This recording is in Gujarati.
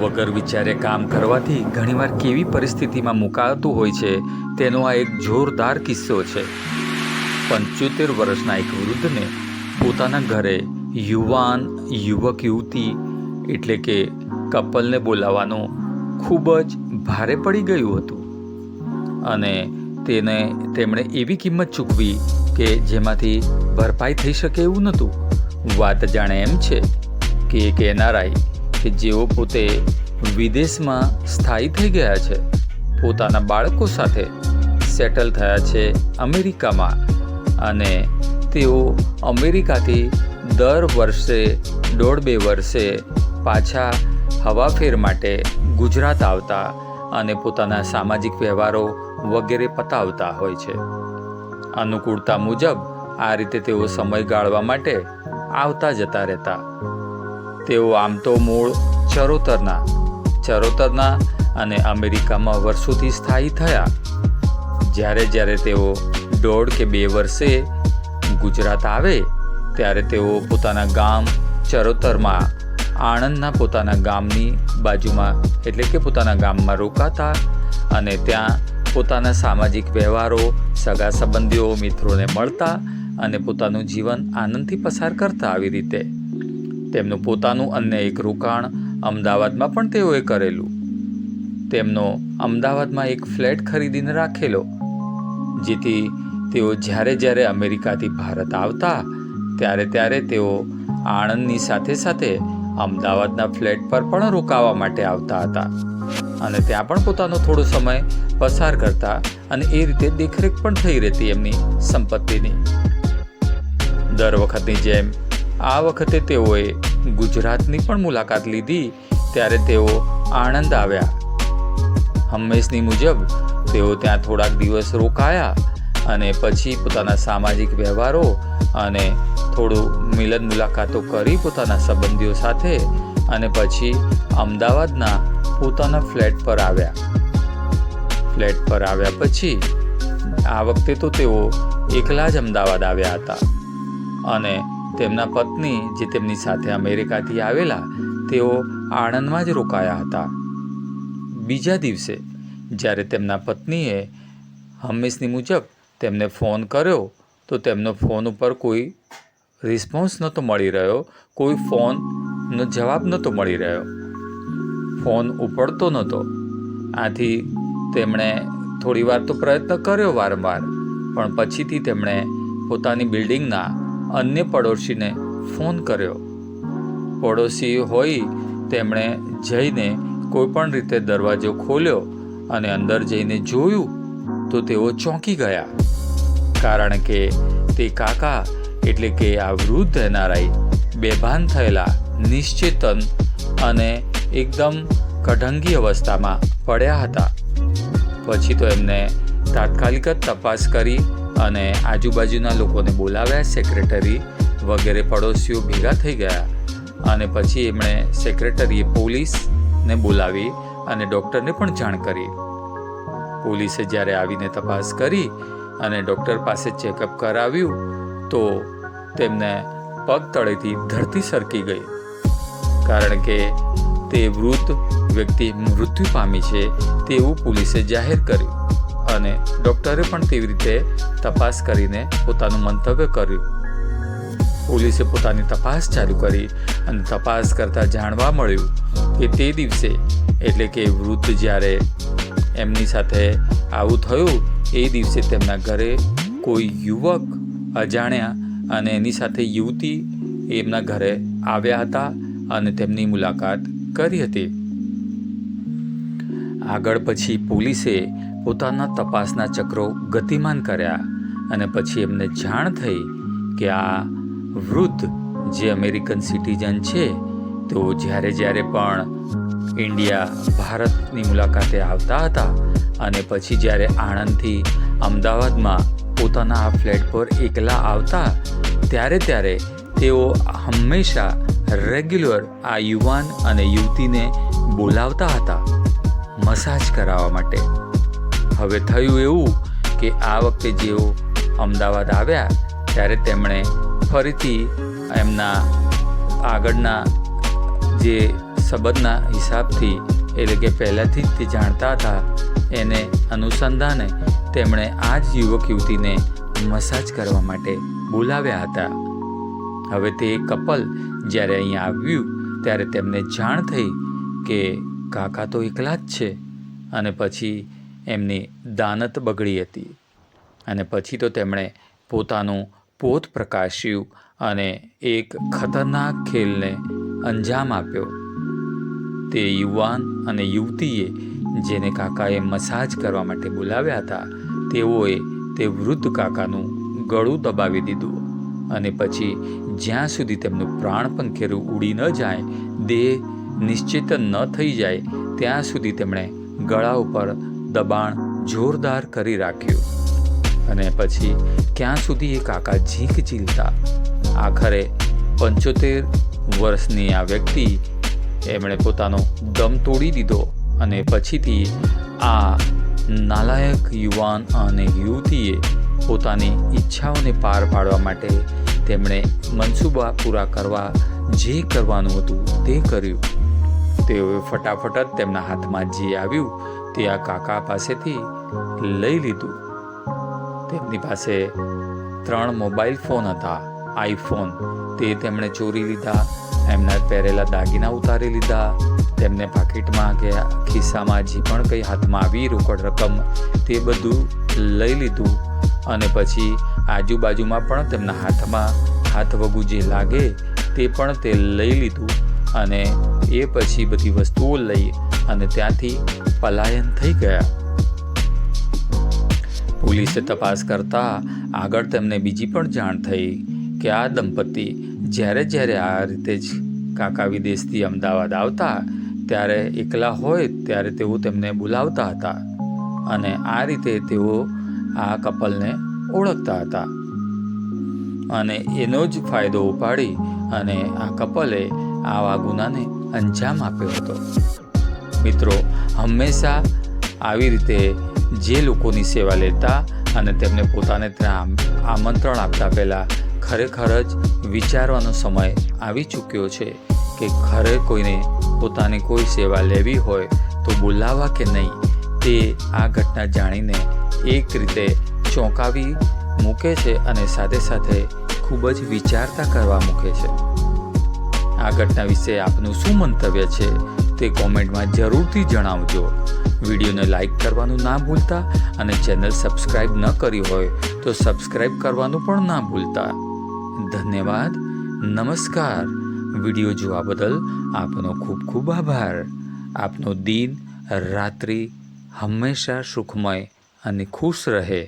વગર વિચારે કામ કરવાથી ઘણીવાર કેવી પરિસ્થિતિમાં મુકાતું હોય છે તેનો આ એક જોરદાર કિસ્સો છે. પંચોતેર વર્ષના એક વૃદ્ધને પોતાના ઘરે યુવાન, યુવક, યુવતી એટલે કે કપલને બોલાવવાનું ખૂબ જ ભારે પડી ગયું હતું. અને તેને તેમણે એવી કિંમત ચૂકવી કે જેમાંથી ભરપાઈ થઈ શકે એવું નહોતું. વાત જાણે એમ છે કે એક એનઆરઆઈ કે જેઓ પોતે વિદેશમાં સ્થાયી થઈ ગયા છે. પોતાના બાળકો સાથે સેટલ થયા છે અમેરિકામાં અને તેઓ અમેરિકાથી દર વર્ષે, દોઢ બે વર્ષે પાછા હવાફેર માટે ગુજરાત આવતા અને પોતાના સામાજિક વ્યવહારો વગેરે પતાવતા હોય છે. અનુકૂળતા મુજબ આ રીતે તેઓ સમય ગાળવા માટે આવતા જતા રહેતા. તેઓ આમ તો મૂળ ચરોતરના ચરોતરના અને અમેરિકામાં વર્ષોથી સ્થાયી થયા. જ્યારે જ્યારે તેઓ દોઢ કે બે વર્ષે ગુજરાત આવે, ત્યારે તેઓ પોતાના ગામ ચરોતરમાં, આણંદના પોતાના ગામની બાજુમાં, એટલે કે પોતાના ગામમાં રોકાતા અને ત્યાં પોતાના સામાજિક વ્યવહારો, સગા સંબંધીઓ, મિત્રોને મળતા અને પોતાનું જીવન આનંદથી પસાર કરતા આવી રીતે. તેમનું પોતાનું અન્ય એક રોકાણ અમદાવાદમાં પણ તેઓએ કરેલું. તેમનો અમદાવાદમાં એક ફ્લેટ ખરીદીને રાખેલો, જેથી તેઓ જ્યારે જ્યારે અમેરિકાથી ભારત આવતા, ત્યારે ત્યારે તેઓ આણંદની સાથે સાથે અમદાવાદના ફ્લેટ પર પણ રોકાવા માટે આવતા હતા અને ત્યાં પણ પોતાનો થોડો સમય પસાર કરતા અને એ રીતે દેખરેખ પણ થઈ રહેતી એમની સંપત્તિની. દર વખતની જેમ આ વખતે તેઓએ ગુજરાતની પણ મુલાકાત લીધી, ત્યારે તેઓ આણંદ આવ્યા. હંમેશની મુજબ, તેઓ ત્યાં થોડાક દિવસ રોકાયા અને પછી પોતાના સામાજિક વ્યવહારો અને થોડું મિલન મુલાકાતો કરી પોતાના સંબંધીઓ સાથે અને પછી અમદાવાદના પોતાના ફ્લેટ પર આવ્યા. ફ્લેટ પર આવ્યા પછી, આ વખતે તો તેઓ એકલા જ અમદાવાદ આવ્યા હતા અને તેમના પત્ની જે તેમની સાથે અમેરિકાથી આવેલા, તેઓ આણંદમાં જ રોકાયા હતા. બીજા દિવસે, જ્યારે તેમના પત્નીએ હંમેશની મુજબ તેમને ફોન કર્યો, તો તેમનો ફોન ઉપર કોઈ રિસ્પોન્સ નહોતો મળી રહ્યો, કોઈ ફોનનો જવાબ નહોતો મળી રહ્યો. ફોન ઉપડતો નહોતો. આથી તેમણે થોડીવાર તો પ્રયત્ન કર્યો વારંવાર, પણ પછીથી તેમણે પોતાની બિલ્ડિંગના અન્ય પડોશીને ફોન કર્યો. પડોશી હોય તેમણે જઈને કોઈપણ રીતે દરવાજો ખોલ્યો અને અંદર જઈને જોયું તો તેઓ ચોંકી ગયા. કારણ કે તે કાકા એટલે કે આ વૃદ્ધ એનઆરઆઈ બેભાન થયેલા નિશ્ચેતન અને એકદમ કઢંગી અવસ્થામાં પડ્યા હતા. પછી તો એમને તાત્કાલિક જ તપાસ કરી અને આજુબાજુના લોકોને બોલાવ્યા સેક્રેટરી વગેરે પડોશીઓ ભેગા થઈ ગયા અને પછી એમણે સેક્રેટરીએ પોલીસને બોલાવી અને ડૉક્ટરને પણ જાણ કરી. પોલીસે જ્યારે આવીને તપાસ કરી અને ડૉક્ટર પાસે ચેકઅપ કરાવ્યું, તો તેમને પગ તળેથી ધરતી સરકી ગઈ. કારણ કે તે વૃદ્ધ વ્યક્તિ મૃત્યુ પામી છે તેવું પોલીસે જાહેર કર્યું. અને ડૉક્ટરે પણ તેવી રીતે તપાસ કરીને પોતાનું મંતવ્ય કર્યું. પોલીસે પોતાની તપાસ ચાલુ કરી અને તપાસ કરતાં જાણવા મળ્યું કે તે દિવસે, એટલે કે વૃદ્ધ જ્યારે એમની સાથે આવું થયું, એ દિવસે તેમના ઘરે કોઈ યુવક, અજાણ્યા અને એની સાથે યુવતી એમના ઘરે આવ્યા હતા અને તેમની મુલાકાત કરી હતી. આગળ પછી પોલીસે પોતાના તપાસના ચક્રો ગતિમાન કર્યા અને પછી એમને જાણ થઈ કે આ વૃદ્ધ જે અમેરિકન સિટીઝન છે તો જ્યારે જ્યારે પણ ઇન્ડિયા, ભારતની મુલાકાતે આવતા હતા અને પછી જ્યારે આણંદથી અમદાવાદમાં પોતાના આ ફ્લેટ પર એકલા આવતા, ત્યારે ત્યારે તેઓ હંમેશા રેગ્યુલર આ યુવાન અને યુવતીને બોલાવતા હતા, મસાજ કરાવવા માટે. હવે થયું એવું કે આ વખતે જેઓ અમદાવાદ આવ્યા, ત્યારે તેમણે ફરીથી એમના આગળના જે સંબંધના હિસાબથી, એટલે કે પહેલાંથી જ તે જાણતા હતા, એને અનુસંધાને તેમણે આ જ યુવક યુવતીને મસાજ કરવા માટે બોલાવ્યા હતા. હવે તે કપલ જ્યારે અહીંયા આવ્યું, ત્યારે તેમને જાણ થઈ કે કાકા તો એકલા જ છે અને પછી એમની દાનત બગડી હતી. અને પછી તો તેમણે પોતાનું પોત પ્રકાશ્યું અને એક ખતરનાક ખેલને અંજામ આપ્યો. તે યુવાન અને યુવતીએ જેને કાકાએ મસાજ કરવા માટે બોલાવ્યા હતા, તેઓએ તે વૃદ્ધ કાકાનું ગળું દબાવી દીધું અને પછી જ્યાં સુધી તેમનું પ્રાણ પંખેરું ઉડી ન જાય, દેહ નિશ્ચિત ન થઈ જાય, ત્યાં સુધી તેમણે ગળા ઉપર દબાણ જોરદાર કરી રાખ્યું. અને પછી ક્યાં સુધી એ કાકા ઝીંક ઝીલતા? આખરે પંચોતેર વર્ષની આ વ્યક્તિ એમણે પોતાનો દમ તોડી દીધો અને પછીથી આ નાલાયક યુવાન અને યુવતીએ પોતાની ઈચ્છાઓને પાર પાડવા માટે તેમણે મનસૂબા પૂરા કરવા જે કરવાનું હતું તે કર્યું. તેઓએ ફટાફટ જ તેમના હાથમાં જે આવ્યું તે આ કાકા પાસેથી લઈ લીધું. તેમની પાસે ત્રણ મોબાઈલ ફોન હતા. આઈફોન. તે તેમણે ચોરી લીધા એમના પહેરેલા દાગીના ઉતારી લીધા. તેમને પાકીટમાં કે ખિસ્સામાં જે પણ કંઈ હાથમાં આવી રોકડ રકમ તે બધું લઈ લીધું અને પછી આજુબાજુમાં પણ તેમના હાથમાં હાથ વગું જે લાગે તે પણ તે લઈ લીધું. અને એ પછી બધી વસ્તુઓ લઈ અને ત્યાંથી પલાયન થઈ ગયા. પોલીસે તપાસ કરતા આગળ તેમને બીજી પણ જાણ થઈ કે આ દંપતી જ્યારે જ્યારે આ રીતે જ કાકા વિદેશથી અમદાવાદ આવતા, ત્યારે એકલા હોય ત્યારે તેઓ તેમને બોલાવતા હતા અને આ રીતે તેઓ આ કપલને ઓળખતા હતા. અને એનો જ ફાયદો ઉપાડી અને આ કપલે આવા ગુનાને અંજામ આપ્યો હતો. મિત્રો, હંમેશા આવી રીતે જે લોકોની સેવા લેતા અને તેમને પોતાને ત્યાં આમંત્રણ આપતા પહેલાં ખરેખર જ વિચારવાનો સમય આવી ચૂક્યો છે કે ખરે કોઈને પોતાની કોઈ સેવા લેવી હોય તો બોલાવવા કે નહીં, તે આ ઘટના જાણીને એક રીતે ચોંકાવી મૂકે છે અને સાથે સાથે ખૂબ જ વિચારતા કરવા મૂકે છે. આ ઘટના વિશે આપનું શું મંતવ્ય છે તે કોમેન્ટમાં જરૂરથી જણાવજો. વિડીયોને લાઈક કરવાનું ના ભૂલતા અને ચેનલ સબસ્ક્રાઇબ ન કરી હોય તો સબસ્ક્રાઇબ કરવાનું પણ ના ભૂલતા. ધન્યવાદ. નમસ્કાર. વીડિયો જોવા બદલ આપનો ખૂબ ખૂબ આભાર. આપનો દિન, રાત્રિ હંમેશા સુખમય અને ખુશ રહે.